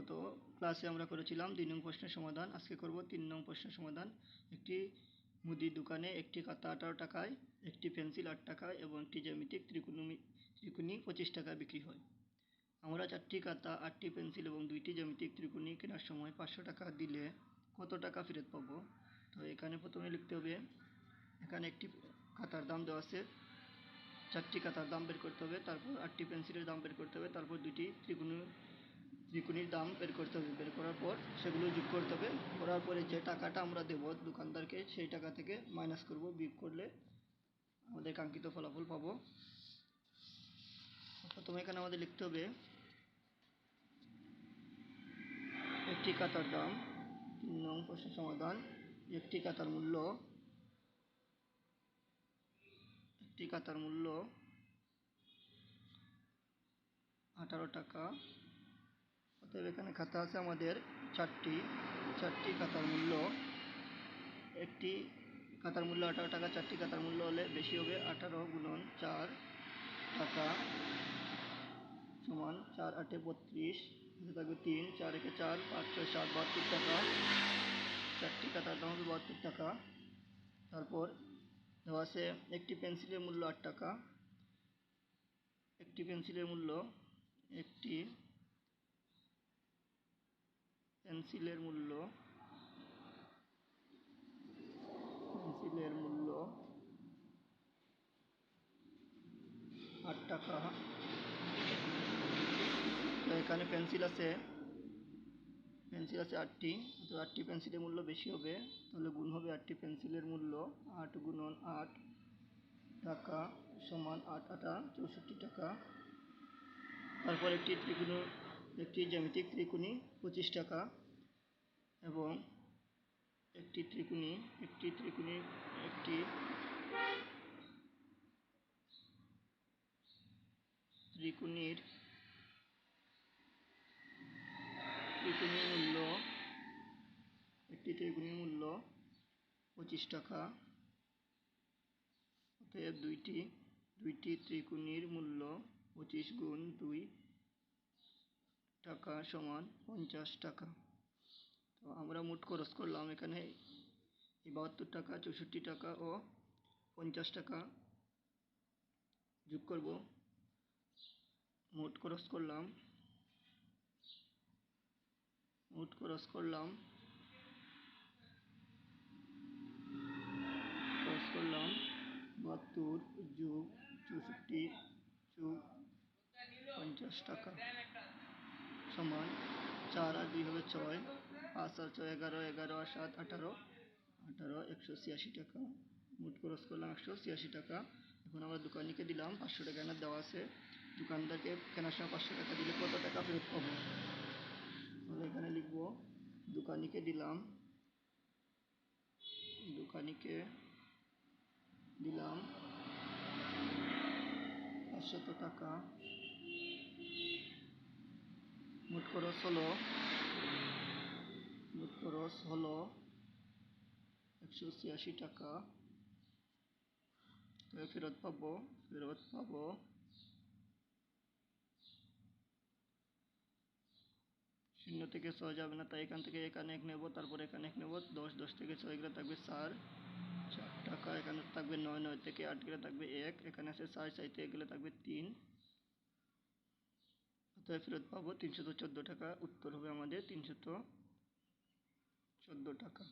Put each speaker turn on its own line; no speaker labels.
গত ক্লাসে আমরা করেছিলাম দুই নং প্রশ্নের সমাধান। আজকে করব তিন নং প্রশ্নের সমাধান। একটি মুদির দোকানে একটি খাতা আঠারো টাকায়, একটি পেন্সিল আট টাকায় এবং একটি জ্যামিতিক ত্রিকোণমি ত্রিকোণী পঁচিশ টাকায় বিক্রি হয়। আমরা চারটি খাতা, আটটি পেন্সিল এবং দুইটি জ্যামিতিক ত্রিকোণী কেনার সময় পাঁচশো টাকা দিলে কত টাকা ফেরত পাবো? তো এখানে প্রথমে লিখতে হবে, এখানে একটি খাতার দাম দেওয়া আছে। চারটি খাতার দাম বের করতে হবে, তারপর আটটি পেন্সিলের দাম বের করতে হবে, তারপর দুটি ত্রিকোণ ত্রিকোণীর দাম বের করতে হবে। বের করার পর সেগুলো যোগ করতে হবে। করার পরে যে টাকাটা আমরা দেবো দোকানদারকে, সেই টাকা থেকে মাইনাস করব। বিয়োগ করলে আমাদের কাঙ্ক্ষিত ফলাফল পাবো। প্রথমে এখানে আমাদের লিখতে হবে একটি খাতার দাম। তিন নং সমাধান। একটি খাতার মূল্য। একটি খাতার মূল্য আঠারো টাকা। অতএব এখানে খাতা আছে আমাদের চারটি চারটি খাতার মূল্য। একটি খাতার মূল্য আঠারো টাকা, চারটি খাতার মূল্য হলে বেশি হবে আঠারো গুণন চার টাকা সমান চার আটে বত্রিশ থাকবে তিন, চার একে চার, পাঁচ, ছয়, সাত, বাহাত্তর টাকা। চারটি খাতার দাম হবে বাহাত্তর টাকা। তারপর দেওয়া আছে একটি পেন্সিলের মূল্য আট টাকা। একটি পেন্সিলের মূল্য একটি পেন্সিলের মূল্য। পেন্সিলের মূল্য আট টাকা। তো এখানে পেন্সিল আছে। পেন্সিল আছে আটটি। তো আটটি পেন্সিলের মূল্য বেশি হবে। তাহলে গুণ হবে আটটি পেন্সিলের মূল্য। আট গুণন আট টাকা সমান আট আটা চৌষট্টি টাকা। তারপর একটি ত্রিকোণ একটি জ্যামিতিক ত্রিকোণী, পঁচিশ টাকা, এবং একটি ত্রিকোণী একটি ত্রিকোণী, একটি ত্রিকোণীর ত্রিকোণীর মূল্য, একটি ত্রিকোণীর মূল্য, পঁচিশ টাকা, অতএব দুইটি দুইটি ত্রিকোণীর মূল্য, পঁচিশ গুণ দুই টাকা সমান পঞ্চাশ টাকা। তো আমরা মোট খরচ করলাম এখানে বাহাত্তর টাকা, চৌষট্টি টাকা ও পঞ্চাশ টাকা যোগ করব। মোট খরচ করলাম, মোট খরচ করলাম খরচ করলাম বাহাত্তর যোগ চৌষট্টি যোগ পঞ্চাশ টাকা। সমান চার আর দুই হবে ছয়। পাঁচ আর ছয় এগারো এগারো আর সাত আঠারো। আঠারো, একশো ছিয়াশি টাকা। মোট খরচ করলাম একশো ছিয়াশি টাকা। এখন আমরা দোকানিকে দিলাম, পাঁচশো টাকা এনার দেওয়া আছে। দোকানদারকে কেনার সময় পাঁচশো টাকা দিলে কত টাকা ফেরত পাবো? তাহলে এখানে লিখব, দোকানিকে দিলাম। দোকানিকে দিলাম। পাঁচশত টাকা। হলো হলো একশো ছিয়াশি টাকা। ফেরত পাবো ফেরত পাবো। শূন্য থেকে ছয় যাবে না, তাই এখান থেকে এখানে এক নেব, তারপর এখানে এক নেব। দশ দশ থেকে ছয় গেলে থাকবে চার। চার টাকা, এখানে থাকবে নয় নয় থেকে আট গেলে থাকবে এক। এখানে আছে চার চাইতে গেলে থাকবে তিন। অতএব ফেরত পাবো। তিনশো চোদ্দ টাকা উত্তর হবে আমাদের। তিনশো চোদ্দ টাকা।